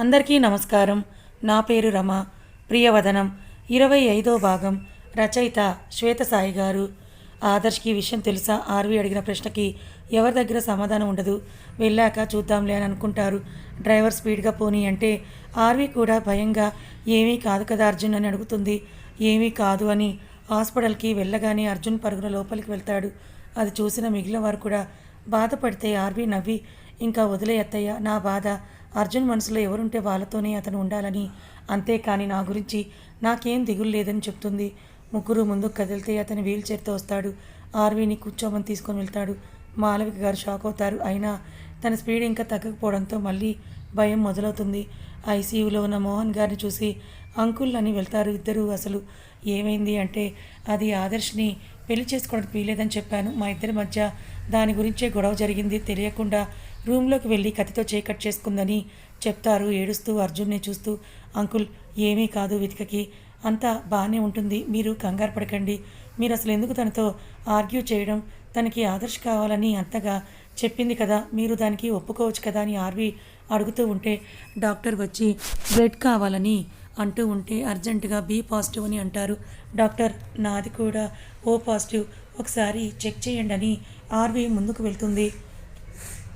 అందరికీ నమస్కారం. నా పేరు రమ. ప్రియవదనం. ఇరవై ఐదో భాగం. రచయిత శ్వేతసాయి గారు. ఆదర్శ్కి ఈ విషయం తెలుసా? ఆర్వి అడిగిన ప్రశ్నకి ఎవరి దగ్గర సమాధానం ఉండదు? వెళ్ళాక చూద్దాంలే అని అనుకుంటారు. డ్రైవర్ స్పీడ్గా పోనీ అంటే ఆర్వి కూడా భయంగా ఏమీ కాదు కదా అర్జున్ అని అడుగుతుంది. ఏమీ కాదు అని హాస్పిటల్కి వెళ్ళగానే అర్జున్ పరుగున లోపలికి వెళ్తాడు. అది చూసిన మిగిలిన వారు కూడా బాధపడితే ఆర్వి నవ్వి ఇంకా వదిలే అత్తయ్య నా బాధ. అర్జున్ మనసులో ఎవరుంటే వాళ్ళతోనే అతను ఉండాలని. అంతేకాని నా గురించి నాకేం దిగులు లేదని చెప్తుంది. ముగ్గురు ముందుకు కదిలితే అతని వీల్ చైర్తో వస్తాడు. ఆర్వీని కూర్చోమని తీసుకొని వెళ్తాడు. మాలవిక గారు షాక్ అవుతారు. అయినా తన స్పీడ్ ఇంకా తగ్గకపోవడంతో మళ్ళీ భయం మొదలవుతుంది. ఐసీయూలో ఉన్న మోహన్ గారిని చూసి అంకుల్ అని వెళ్తారు ఇద్దరు అసలు ఏమైంది అంటే అది ఆదర్శ్ని పెళ్ళి చేసుకోవడానికి వీలేదని చెప్పాను. మా ఇద్దరి మధ్య దాని గురించే గొడవ జరిగింది. తెలియకుండా రూమ్లోకి వెళ్ళి కత్తితో చేకట్ చేసుకుందని చెప్తారు. ఏడుస్తూ అర్జున్ని చూస్తూ అంకుల్ ఏమీ కాదు వితికకి. అంతా బాగానే ఉంటుంది. మీరు కంగారు పడకండి. మీరు అసలు ఎందుకు తనతో ఆర్గ్యూ చేయడం? తనకి ఆదర్శ్ కావాలని అంతగా చెప్పింది కదా. మీరు దానికి ఒప్పుకోవచ్చు కదా? అని ఆర్వి అడుగుతూ ఉంటే డాక్టర్ వచ్చి బ్లడ్ కావాలని అంటూ ఉంటే అర్జెంటుగా బి పాజిటివ్ అని అంటారు. డాక్టర్ నాది కూడా ఓ పాజిటివ్. ఒకసారి చెక్ చేయండి అని ఆర్వి ముందుకు వెళ్తుంది.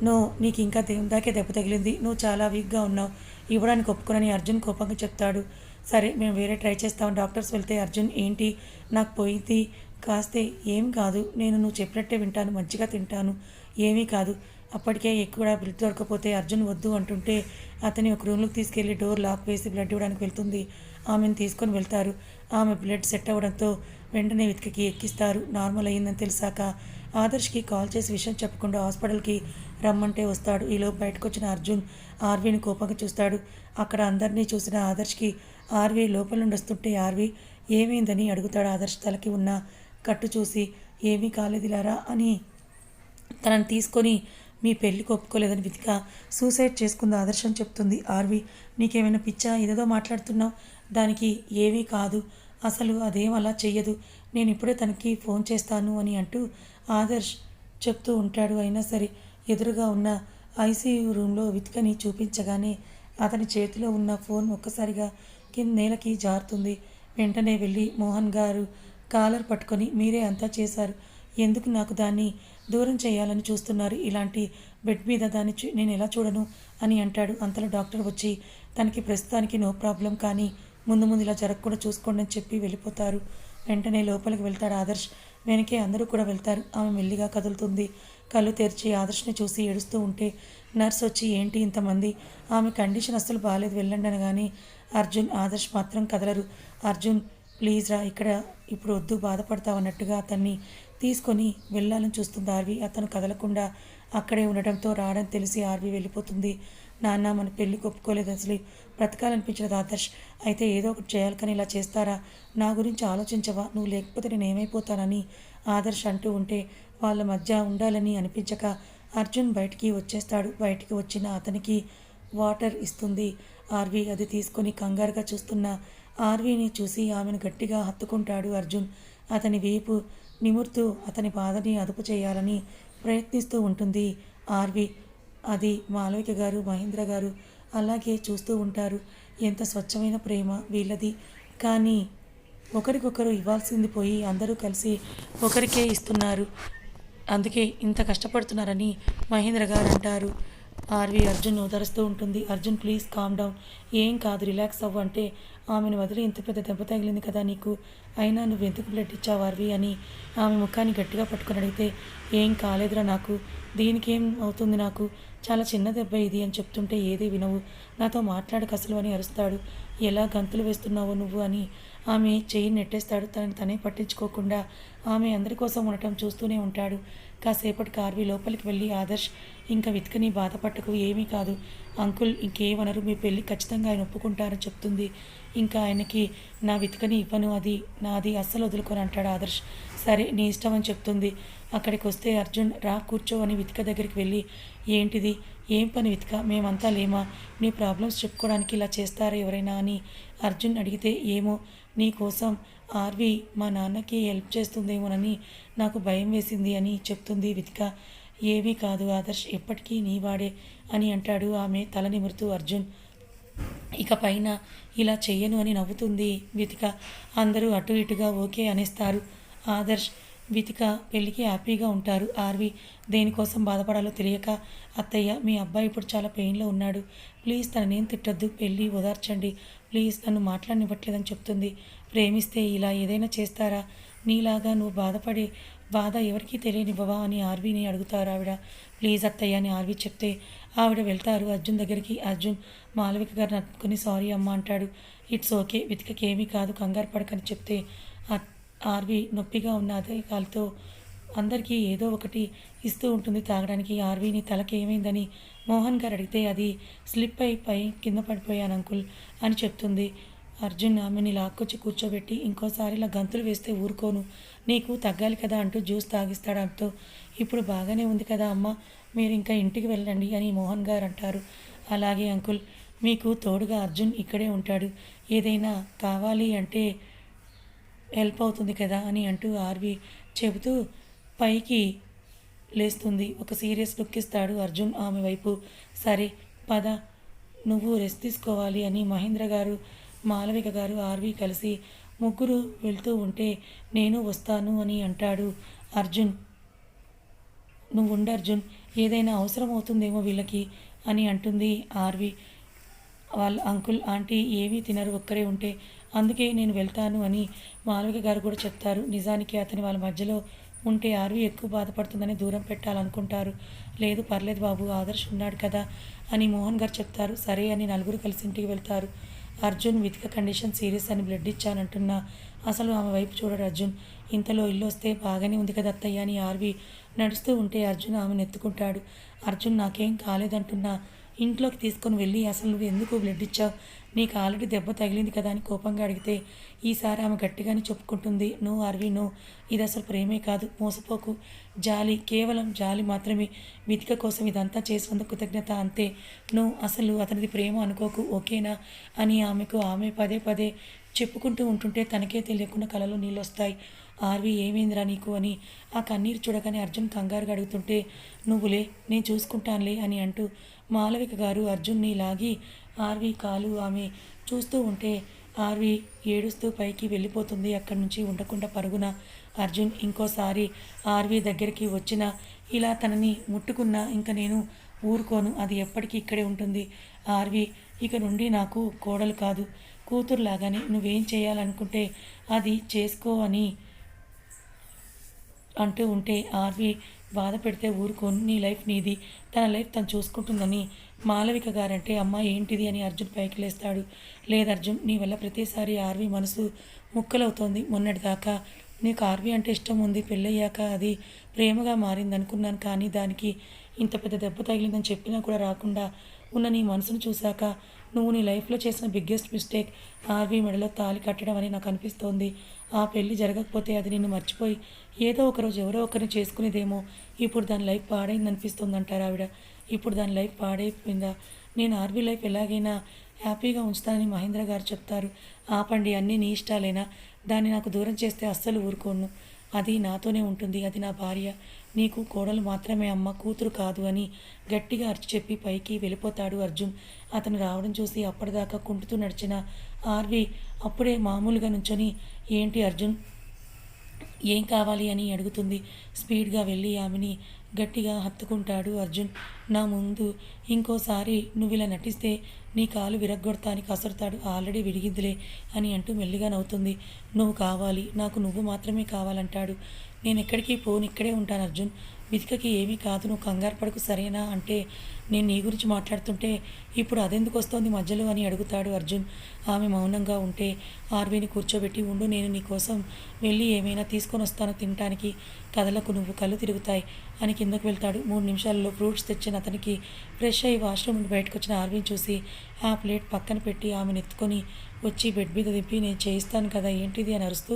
నో నీకు ఇంకా దే- ఇందాకే దెబ్బ తగిలింది. నువ్వు చాలా వీక్గా ఉన్నావు. ఇవ్వడానికి ఒప్పుకునని అర్జున్ కోపంగా చెప్తాడు. సరే మేము వేరే ట్రై చేస్తాం. డాక్టర్స్ వెళ్తే అర్జున్ ఏంటి? నాకు పోయింది. కాస్తే ఏం కాదు. నేను నువ్వు చెప్పినట్టే వింటాను. మంచిగా తింటాను. ఏమీ కాదు. అప్పటికే ఎక్కువ బ్లడ్ దొరకపోతే అర్జున్ వద్దు అంటుంటే అతని ఒక రూమ్లోకి తీసుకెళ్ళి డోర్ లాక్ వేసి బ్లడ్ ఇవ్వడానికి వెళ్తుంది. ఆమెను తీసుకొని వెళ్తారు. ఆమె బ్లడ్ సెట్ అవ్వడంతో వెంటనే వెతికి ఎక్కిస్తారు. నార్మల్ అయ్యిందని తెలిసాక ఆదర్శ్కి కాల్ చేసి విషయం చెప్పకుండా హాస్పిటల్కి రమ్మంటే వస్తాడు. ఈలోపు బయటకు వచ్చిన అర్జున్ ఆర్వీని కోపంగా చూస్తాడు. అక్కడ అందరినీ చూసిన ఆదర్శ్కి ఆర్వీ లోపల నుండి వస్తుంటే ఆర్వీ ఏమైందని? అడుగుతాడు ఆదర్శ్ తలకి ఉన్న కట్టు చూసి. ఏమీ కాలేదిలారా? అని తనని తీసుకొని మీ పెళ్ళికి ఒప్పుకోలేదని విధిక సూసైడ్ చేసుకుంది ఆదర్శం చెప్తుంది ఆర్వి. నీకేమైనా పిచ్చా? ఏదేదో మాట్లాడుతున్నావు. దానికి ఏమీ కాదు. అసలు అదేం అలా చెయ్యదు. నేను ఇప్పుడే తనకి ఫోన్ చేస్తాను అని అంటూ ఆదర్శ్ చెప్తూ ఉంటాడు. అయినా సరే ఎదురుగా ఉన్న ఐసీయూ రూమ్లో వితికని చూపించగానే అతని చేతిలో ఉన్న ఫోన్ ఒక్కసారిగా కింద నేలకి జారుతుంది. వెంటనే వెళ్ళి మోహన్ గారు కాలర్ పట్టుకొని మీరే అంతా చేశారు. ఎందుకు నాకు దాన్ని దూరం చేయాలని చూస్తున్నారు? ఇలాంటి బెడ్ మీద దాన్ని చూ- నేను ఎలా చూడను? అని అంటాడు. అంతలో డాక్టర్ వచ్చి తనకి ప్రస్తుతానికి నో ప్రాబ్లం కానీ ముందు ముందు ఇలా జరగకుండా చూసుకోండి అని చెప్పి వెళ్ళిపోతారు. వెంటనే లోపలికి వెళ్తాడు ఆదర్శ్. వెనకే అందరూ కూడా వెళ్తారు. ఆమె మెల్లిగా కదులుతుంది. కళ్ళు తెరిచి ఆదర్శ్ని చూసి ఏడుస్తూ ఉంటే నర్స్ వచ్చి ఏంటి ఇంతమంది? ఆమె కండిషన్ అస్సలు బాగాలేదు వెళ్ళండి అనగానే అర్జున్ ఆదర్శ్ మాత్రం కదలరు. అర్జున్ ప్లీజ్ రా ఇక్కడ ఇప్పుడు వద్దు బాధపడతావు అన్నట్టుగా అతన్ని తీసుకొని వెళ్ళాలని చూస్తుంది ఆర్వి. అతను కదలకుండా అక్కడే ఉండటంతో రావడం తెలిసి ఆర్వి వెళ్ళిపోతుంది. నాన్న మన పెళ్ళి ఒప్పుకోలేదు అసలు. బ్రతకాలనిపించలేదు ఆదర్శ్. అయితే ఏదో ఒకటి చేయాలి కానీ ఇలా చేస్తారా? నా గురించి ఆలోచించవా? నువ్వు లేకపోతే నేను ఏమైపోతానని ఆదర్శ్ అంటూ ఉంటే వాళ్ళ మధ్య ఉండాలని అనిపించక అర్జున్ బయటికి వచ్చేస్తాడు. బయటికి వచ్చిన అతనికి వాటర్ ఇస్తుంది. ఆర్వి అది తీసుకొని కంగారుగా చూస్తున్న ఆర్వీని చూసి ఆమెను గట్టిగా హత్తుకుంటాడు అర్జున్. అతని వీపు నిమురుతూ అతని బాధని అదుపు చేయాలని ప్రయత్నిస్తూ ఉంటుంది. ఆర్వి అది మాలవిక గారు మహేంద్ర గారు అలాగే చూస్తూ ఉంటారు. ఎంత స్వచ్ఛమైన ప్రేమ వీళ్ళది. కానీ ఒకరికొకరు ఇవ్వాల్సింది పోయి అందరూ కలిసి ఒకరికే ఇస్తున్నారు. అందుకే ఇంత కష్టపడుతున్నారని మహేంద్ర గారు అంటారు. ఆర్వి అర్జున్ ఓదరుస్తూ ఉంటుంది. అర్జున్ ప్లీజ్ కామ్ డౌన్ ఏం కాదు రిలాక్స్ అవ్వు అంటే ఆమెను వదిలి ఇంత పెద్ద దెబ్బ తగిలింది కదా నీకు? అయినా నువ్వు ఎందుకు బ్లడ్ ఇచ్చావు ఆర్వి అని ఆమె ముఖాన్ని గట్టిగా పట్టుకుని అడిగితే ఏం కాలేదురా నాకు దీనికి ఏం అవుతుంది నాకు? చాలా చిన్న దెబ్బ ఇది అని చెప్తుంటే ఏది వినవు. నాతో మాట్లాడక అసలు అని అరుస్తాడు. ఎలా గంతులు వేస్తున్నావో నువ్వు అని ఆమె చెయ్యి నెట్టేస్తాడు తనని తనే పట్టించుకోకుండా ఆమె అందరి కోసం ఉండటం చూస్తూనే ఉంటాడు. కాసేపటి కార్వి లోపలికి వెళ్ళి ఆదర్శ్ ఇంకా వెతుకని బాధపట్టకు ఏమీ కాదు. అంకుల్ ఇంకేమనరు మీ పెళ్ళి ఖచ్చితంగా ఆయన ఒప్పుకుంటారని చెప్తుంది. ఇంకా ఆయనకి నా వెతుకని ఇవ్వను అది నాది అస్సలు వదులుకొని అంటాడు ఆదర్శ్. సరే నీ ఇష్టం అని చెప్తుంది. అక్కడికి వస్తే అర్జున్ రా కూర్చో అని వితిక దగ్గరికి వెళ్ళి ఏంటిది? ఏం పని వితిక? మేమంతా లేమా? నీ ప్రాబ్లమ్స్ చెప్పుకోవడానికి ఇలా చేస్తారా ఎవరైనా? అని అర్జున్ అడిగితే ఏమో నీ కోసం ఆర్వి మా నాన్నకి హెల్ప్ చేస్తుందేమోనని నాకు భయం వేసింది అని చెప్తుంది వితిక. ఏమీ కాదు ఆదర్శ్ ఎప్పటికీ నీ వాడే అని అంటాడు ఆమె తల నిమురుతూ అర్జున్. ఇక పైన ఇలా చెయ్యను అని నవ్వుతుంది వితిక. అందరూ అటు ఇటుగా ఓకే అనేస్తారు. ఆదర్శ్ వితిక పెళ్ళికి హ్యాపీగా ఉంటారు. ఆర్వి దేనికోసం బాధపడాలో తెలియక అత్తయ్య మీ అబ్బాయి ఇప్పుడు చాలా పెయిన్లో ఉన్నాడు. ప్లీజ్ తననేం తిట్టొద్దు పెళ్ళి ఓదార్చండి. ప్లీజ్ నన్ను మాట్లాడనివ్వట్లేదని చెప్తుంది. ప్రేమిస్తే ఇలా ఏదైనా చేస్తారా? నీలాగా నువ్వు బాధపడే బాధ ఎవరికీ తెలియనివ్వవా అని ఆర్వీని అడుగుతారు ఆవిడ. ప్లీజ్ అత్తయ్య అని ఆర్వీ చెప్తే ఆవిడ వెళ్తారు. అర్జున్ దగ్గరికి అర్జున్ మాలవిక గారిని నట్టుకుని సారీ అమ్మ అంటాడు. ఇట్స్ ఓకే వెతికకేమీ కాదు కంగారు పడకని చెప్తే ఆ- ఆర్వి నొప్పిగా ఉన్న అదే కాలుతో అందరికీ ఏదో ఒకటి ఇస్తూ ఉంటుంది తాగడానికి. ఆర్వీని తలకేమైందని మోహన్ గారు అడిగితే అది స్లిప్ అయిపోయి పై కింద పడిపోయాను అంకుల్ అని చెప్తుంది. అర్జున్ ఆమెని లాక్కొచ్చి కూర్చోబెట్టి ఇంకోసారి ఇలా గంతులు వేస్తే ఊరుకోను నీకు తగ్గాలి కదా అంటూ జ్యూస్ తాగిస్తాడు అంటూ ఇప్పుడు బాగానే ఉంది కదా అమ్మ మీరు ఇంకా ఇంటికి వెళ్ళండి అని మోహన్ గారు అంటారు. అలాగే అంకుల్ మీకు తోడుగా అర్జున్ ఇక్కడే ఉంటాడు ఏదైనా కావాలి అంటే హెల్ప్ అవుతుంది కదా అని అంటూ ఆర్వి చెబుతూ పైకి లేస్తుంది. ఒక సీరియస్ లుక్ ఇస్తాడు అర్జున్ ఆమె వైపు. సరే పద నువ్వు రెస్ట్ తీసుకోవాలి అని మహేంద్ర గారు మాలవిక గారు ఆర్వి కలిసి ముగ్గురు వెళ్తూ ఉంటే నేను వస్తాను అని అంటాడు అర్జున్. నువ్వు ఉండు అర్జున్ ఏదైనా అవసరం అవుతుందేమో వీళ్ళకి అని అంటుంది ఆర్వి. వాళ్ళ అంకుల్ ఆంటీ ఏమీ తినరు ఒక్కరే ఉంటే అందుకే నేను వెళ్తాను అని మాలవిక గారు కూడా చెప్తారు. నిజానికి అతని వాళ్ళ మధ్యలో ఉంటే ఆర్వి ఎక్కువ బాధపడుతుందని దూరం పెట్టాలనుకుంటారు. లేదు పర్లేదు బాబు ఆదర్శ్ ఉన్నాడు కదా అని మోహన్ గారు చెప్తారు. సరే అని నలుగురు కలిసి ఇంటికి వెళ్తారు. అర్జున్ వితిక కండిషన్ సీరియస్ అని బ్లడ్ ఇచ్చానంటున్నా. అసలు ఆమె వైపు చూడడు అర్జున్. ఇంతలో ఇల్లు వస్తే బాగానే ఉంది కదా అత్తయ్య అని ఆర్వి నడుస్తూ ఉంటే అర్జున్ ఆమెను ఎత్తుకుంటాడు. అర్జున్ నాకేం కాలేదంటున్నా. ఇంట్లోకి తీసుకొని వెళ్ళి అసలు నువ్వు ఎందుకు బ్లడ్ ఇచ్చావు? నీకు ఆల్రెడీ దెబ్బ తగిలింది కదా అని కోపంగా అడిగితే ఈసారి ఆమె గట్టిగానే చెప్పుకుంటుంది. నో అరవి నో ఇది అసలు ప్రేమే కాదు. మోసపోకు. జాలి కేవలం జాలి మాత్రమే. వితిక కోసం ఇదంతా చేసినందుకు కృతజ్ఞత అంతే. నువ్వు అసలు అతనిది ప్రేమ అనుకోకు ఓకేనా? అని ఆమెకు ఆమె పదే పదే చెప్పుకుంటూ ఉంటుంటే తనకే తెలియకుండా కలలో నీళ్ళు వస్తాయి ఆర్వి ఏమైందిరా నీకు అని ఆ కన్నీరు చూడగానే అర్జున్ కంగారుగా అడుగుతుంటే నువ్వులే నేను చూసుకుంటానులే అని అంటూ మాలవిక గారు అర్జున్ని లాగి ఆర్వి కాలు ఆమె చూస్తూ ఉంటే ఆర్వి ఏడుస్తూ పైకి వెళ్ళిపోతుంది. అక్కడి నుంచి ఉండకుండా పరుగున అర్జున్ ఇంకోసారి ఆర్వి దగ్గరికి వచ్చిన ఇలా తనని ముట్టుకున్నా ఇంకా నేను ఊరుకోను అది ఎప్పటికీ ఇక్కడే ఉంటుంది. ఆర్వి ఇక నుండి నాకు కోడలు కాదు. కూతురులాగానే నువ్వేం చేయాలనుకుంటే అది చేసుకో అని అంటూ ఉంటే ఆర్వి బాధ పెడితే ఊరుకోను నీ లైఫ్ నీది. తన లైఫ్ తను చూసుకుంటుందని మాలవిక గారంటే అమ్మ ఏంటిది? అని అర్జున్ పైకి లేస్తాడు. లేదు అర్జున్ నీ వల్ల ప్రతిసారి ఆర్వి మనసు ముక్కలవుతోంది. మొన్నటిదాకా నీకు ఆర్వి అంటే ఇష్టం ఉంది. పెళ్ళయ్యాక అది ప్రేమగా మారింది అనుకున్నాను కానీ దానికి ఇంత పెద్ద దెబ్బ తగిలిందని చెప్పినా కూడా రాకుండా ఉన్న నీ మనసును చూశాక నువ్వు నీ లైఫ్లో చేసిన బిగ్గెస్ట్ మిస్టేక్ ఆర్వి మెడలో తాళి కట్టడం అని నాకు అనిపిస్తోంది. ఆ పెళ్ళి జరగకపోతే అది నిన్ను మర్చిపోయి ఏదో ఒకరోజు ఎవరో ఒకరిని చేసుకునేదేమో. ఇప్పుడు దాని లైఫ్ పాడైంది అనిపిస్తుంది అంటారు ఆవిడ. ఇప్పుడు దాని లైఫ్ పాడైపోయిందా? నేను ఆర్వీ లైఫ్ ఎలాగైనా హ్యాపీగా ఉంచుతానని మహేంద్ర గారు చెప్తారు. ఆపండి అన్నీ నీ ఇష్టాలేనా? దాన్ని నాకు దూరం చేస్తే అస్సలు ఊరుకోను. అది నాతోనే ఉంటుంది అది నా భార్య. నీకు కోడలు మాత్రమే అమ్మ కూతురు కాదు అని గట్టిగా అరిచి చెప్పి పైకి వెళ్ళిపోతాడు అర్జున్. అతను రావడం చూసి అప్పటిదాకా కుంటుతూ నడిచిన ఆర్వి అప్పుడే మామూలుగా నుంచొని ఏంటి అర్జున్? ఏం కావాలి? అని అడుగుతుంది. స్పీడ్గా వెళ్ళి ఆమెని గట్టిగా హత్తుకుంటాడు అర్జున్. నా ముందు ఇంకోసారి నువ్వు ఇలా నటిస్తే నీ కాలు విరగ్గొడతానికి కసురుతాడు ఆల్రెడీ విడిగిందిలే అని అంటూ మెల్లిగా నవ్వుతుంది. నువ్వు కావాలి. నాకు నువ్వు మాత్రమే కావాలంటాడు. నేను ఎక్కడికి? పోను. ఇక్కడే ఉంటాను అర్జున్. మితికకి ఏమీ కాదు నువ్వు కంగారు పడకు సరేనా? అంటే నేను నీ గురించి మాట్లాడుతుంటే ఇప్పుడు అదెందుకు వస్తోంది మధ్యలో అని అడుగుతాడు అర్జున్. ఆమె మౌనంగా ఉంటే ఆర్వీని కూర్చోబెట్టి ఉండు నేను నీ కోసం వెళ్ళి ఏమైనా తీసుకొని వస్తాను తినటానికి. కథలకు నువ్వు కళ్ళు తిరుగుతాయి అని కిందకు వెళ్తాడు. మూడు నిమిషాల్లో ఫ్రూట్స్ తెచ్చిన అతనికి ఫ్రెష్ అయ్యి వాష్రూమ్ నుండి బయటకు వచ్చిన ఆర్వీని చూసి ఆ ప్లేట్ పక్కన పెట్టి ఆమెను ఎత్తుకొని వచ్చి బెడ్ మీద దింపి నేను చేయిస్తాను కదా ఏంటిది? అని అరుస్తూ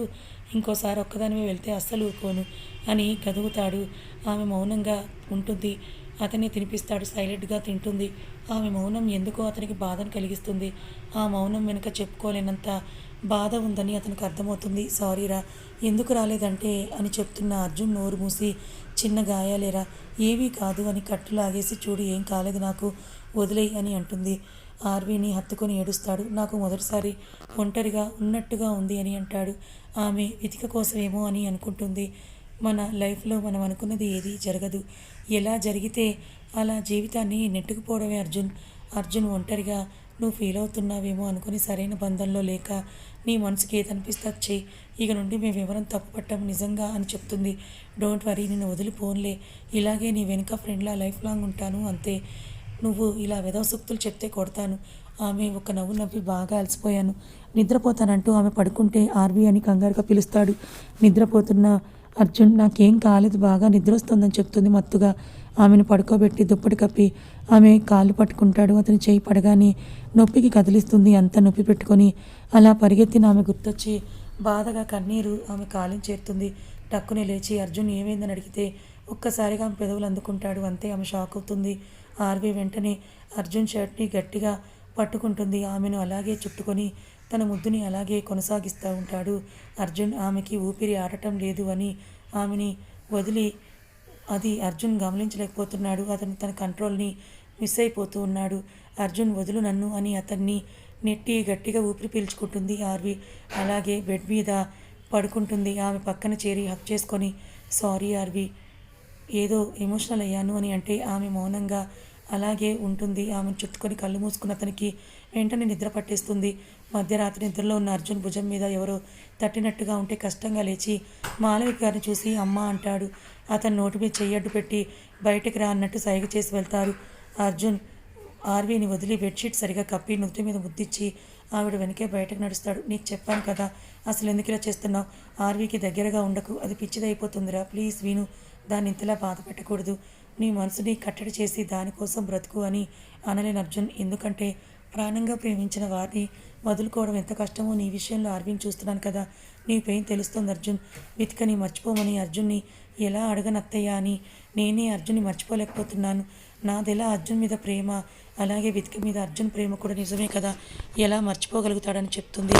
ఇంకోసారి ఒక్కదానివే వెళ్తే అస్సలు ఊరుకోను అని గదుగుతాడు. ఆమె మౌనంగా ఉంటుంది. అతన్ని తినిపిస్తాడు. సైలెంట్గా తింటుంది. ఆమె మౌనం ఎందుకో అతనికి బాధను కలిగిస్తుంది. ఆ మౌనం వెనుక చెప్పుకోలేనంత బాధ ఉందని అతనికి అర్థమవుతుంది. సారీరా ఎందుకు రాలేదంటే అని చెప్తున్న అర్జున్ నోరు మూసి చిన్న గాయాలేరా ఏమీ కాదు అని కట్టు లాగేసి చూడు ఏం కాలేదు నాకు వదిలేయి అని అంటుంది. ఆర్వీని హత్తుకొని ఏడుస్తాడు. నాకు మొదటిసారి ఒంటరిగా ఉన్నట్టుగా ఉంది అని అంటాడు. ఆమె వెతిక కోసమేమో అని అనుకుంటుంది. మన లైఫ్లో మనం అనుకున్నది ఏది జరగదు. ఎలా జరిగితే అలా జీవితాన్ని నెట్టుకుపోవడమే అర్జున్. అర్జున్ ఒంటరిగా నువ్వు ఫీల్ అవుతున్నావేమో అనుకుని సరైన బంధంలో లేక నీ మనసుకి ఏదనిపిస్తే చెయ్యి ఇక నుండి మేము ఎవరం తప్పుపట్టాము నిజంగా అని చెప్తుంది. డోంట్ వరీ నిన్ను వదిలిపోన్లే ఇలాగే నీ వెనుక ఫ్రెండ్లా లైఫ్ లాంగ్ ఉంటాను అంతే. నువ్వు ఇలా వెదవ సూక్తులు చెప్తే కొడతాను. ఆమె ఒక నవ్వు నవ్వి బాగా అలసిపోయాను. నిద్రపోతానంటూ ఆమె పడుకుంటే ఆర్వి అని కంగారుగా పిలుస్తాడు. నిద్రపోతున్న అర్జున్ నాకేం కాలేదు బాగా నిద్ర వస్తుందని చెప్తుంది మత్తుగా. ఆమెను పడుకోబెట్టి దుప్పటి కప్పి ఆమె కాళ్ళు పట్టుకుంటాడు. అతని చేయి పడగానే నొప్పికి కదిలిస్తుంది అంత నొప్పి పెట్టుకొని. అలా పరిగెత్తిన ఆమె గుర్తొచ్చి బాధగా కన్నీరు ఆమె కాలిని చేరుతుంది. టక్కునే లేచి అర్జున్ ఏమైందని అడిగితే ఒక్కసారిగా ఆమె పెదవులు అందుకుంటాడు. అంతే ఆమె షాక్ అవుతుంది. ఆర్వి వెంటనే అర్జున్ షర్ట్ని గట్టిగా పట్టుకుంటుంది. ఆమెను అలాగే చుట్టుకొని తన ముద్దుని అలాగే కొనసాగిస్తూ ఉంటాడు. అర్జున్ ఆమెకి ఊపిరి ఆడటం లేదు అని ఆమెని వదిలి అది అర్జున్ గమనించలేకపోతున్నాడు. అతను తన కంట్రోల్ని మిస్ అయిపోతూ ఉన్నాడు. అర్జున్ వదులు నన్ను అని అతన్ని నెట్టి గట్టిగా ఊపిరి పీల్చుకుంటుంది. ఆర్వి అలాగే బెడ్ మీద పడుకుంటుంది. ఆమె పక్కన చేరి హక్ చేసుకొని సారీ ఆర్వి ఏదో ఎమోషనల్ అయ్యాను అని అంటే ఆమె మౌనంగా అలాగే ఉంటుంది. ఆమెను చుట్టుకొని కళ్ళు మూసుకున్న అతనికి వెంటనే నిద్ర పట్టేస్తుంది. మధ్యరాత్రి నిద్రలో ఉన్న అర్జున్ భుజం మీద ఎవరో తట్టినట్టుగా ఉంటే కష్టంగా లేచి మాలవిక గారిని చూసి అమ్మ అంటాడు. అతను నోటి మీద చెయ్యడ్డు పెట్టి బయటికి రా అన్నట్టు సైగ చేసి వెళ్తారు. అర్జున్ ఆర్వీని వదిలి బెడ్షీట్ సరిగా కప్పి నుదుటి మీద ముద్దిచ్చి ఆవిడ వెనకే బయటకు నడుస్తాడు. నీకు చెప్పాను కదా అసలు ఎందుకు ఇలా చేస్తున్నావు? ఆర్వీకి దగ్గరగా ఉండకు. అది పిచ్చిదైపోతుందిరా. ప్లీజ్ విను. దాన్ని ఇంతలా బాధ పెట్టకూడదు. నీ మనసుని కట్టడి చేసి దానికోసం బ్రతుకు అని అనలేని అర్జున్. ఎందుకంటే ప్రాణంగా ప్రేమించిన వారిని వదులుకోవడం ఎంత కష్టమో నీ విషయంలో ఆర్వీని చూస్తున్నాను కదా. నీ పెయిన్ తెలుస్తుంది అర్జున్. వితికని మర్చిపోమని అర్జున్ని ఎలా అడగనత్తయ్యా అని నేనే అర్జున్ని మర్చిపోలేకపోతున్నాను. నాదెలా అర్జున్ మీద ప్రేమ అలాగే వితిక మీద అర్జున్ ప్రేమ కూడా నిజమే కదా. ఎలా మర్చిపోగలుగుతాడని చెప్తుంది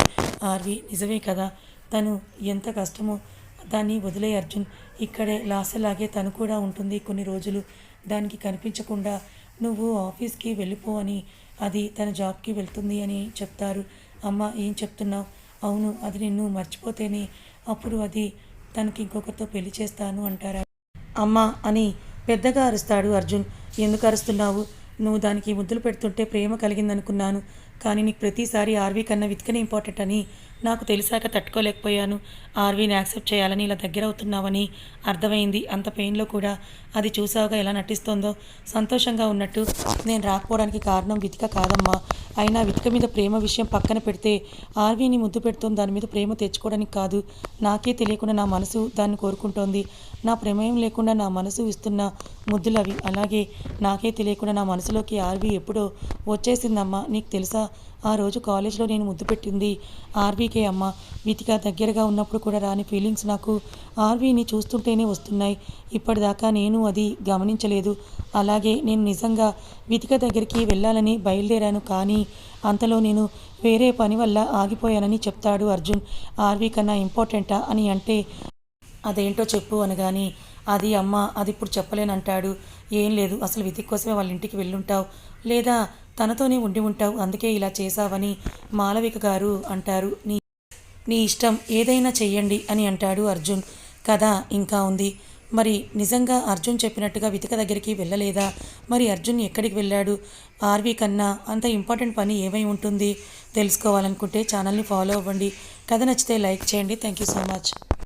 ఆర్వి. నిజమే కదా. తను ఎంత కష్టమో దాన్ని వదిలే అర్జున్. ఇక్కడే లాసలాగే తను కూడా ఉంటుంది కొన్ని రోజులు. దానికి కనిపించకుండా నువ్వు ఆఫీస్కి వెళ్ళిపో అని అది తన జాబ్కి వెళ్తుంది అని చెప్తారు. అమ్మ ఏం చెప్తున్నావు? అవును అది నిన్ను మర్చిపోతేనే అప్పుడు అది తనకి ఇంకొకరితో పెళ్ళి చేస్తాను అంటారా. అమ్మ అని పెద్దగా అరుస్తాడు అర్జున్. ఎందుకు అరుస్తున్నావు? నువ్వు దానికి ముద్దులు పెడుతుంటే ప్రేమ కలిగిందనుకున్నాను. కానీ నీకు ప్రతిసారి ఆర్వీ కన్నా విత్కనే ఇంపార్టెంట్ అని నాకు తెలిసాక తట్టుకోలేకపోయాను. ఆర్వీని యాక్సెప్ట్ చేయాలని ఇలా దగ్గర అవుతున్నావని అర్థమైంది. అంత పెయిన్లో కూడా అది చూసావుగా ఎలా నటిస్తోందో. సంతోషంగా ఉన్నట్టు నేను రాకపోవడానికి కారణం వితిక కాదమ్మా. అయినా వితిక మీద ప్రేమ విషయం పక్కన పెడితే ఆర్వీని ముద్దు పెడుతోంది. దాని మీద ప్రేమ తెచ్చుకోవడానికి కాదు. నాకే తెలియకుండా నా మనసు దాన్ని కోరుకుంటోంది. నా ప్రమేయం లేకుండా నా మనసు ఇస్తున్న ముద్దులు అవి అలాగే నాకే తెలియకుండా నా మనసులోకి ఆర్వీ ఎప్పుడో వచ్చేసిందమ్మా. నీకు తెలుసా? ఆ రోజు కాలేజ్లో నేను ముద్దు పెట్టింది ఆర్వీకే అమ్మ. వీటిగా దగ్గరగా ఉన్నప్పుడు కూడా రాని ఫీలింగ్స్ నాకు ఆర్వీని చూస్తుంటేనే వస్తున్నాయి. ఇప్పటిదాకా నేను అది గమనించలేదు. అలాగే నేను నిజంగా వితిక దగ్గరికి వెళ్ళాలని బయలుదేరాను. కానీ అంతలో నేను వేరే పని వల్ల ఆగిపోయానని చెప్తాడు అర్జున్. ఆర్వీ కన్నా ఇంపార్టెంటా అని అంటే అదేంటో చెప్పు అనగాని అది అమ్మ అది ఇప్పుడు చెప్పలేనంటాడు. ఏం లేదు అసలు వితిక్ కోసమే వాళ్ళ ఇంటికి వెళ్ళుంటావు. లేదా తనతోనే ఉండి ఉంటావు అందుకే ఇలా చేశావని మాలవిక గారు అంటారు. నీ నీ ఇష్టం ఏదైనా చెయ్యండి అని అంటాడు అర్జున్. కథ ఇంకా ఉంది. మరి నిజంగా అర్జున్ చెప్పినట్టుగా వితిక దగ్గరికి వెళ్ళలేదా? మరి అర్జున్ ఎక్కడికి వెళ్ళాడు? ఆర్వీ కన్నా అంత ఇంపార్టెంట్ పని ఏమై ఉంటుంది? తెలుసుకోవాలనుకుంటే ఛానల్ని ఫాలో అవ్వండి. కథ నచ్చితే లైక్ చేయండి. Thank you so much.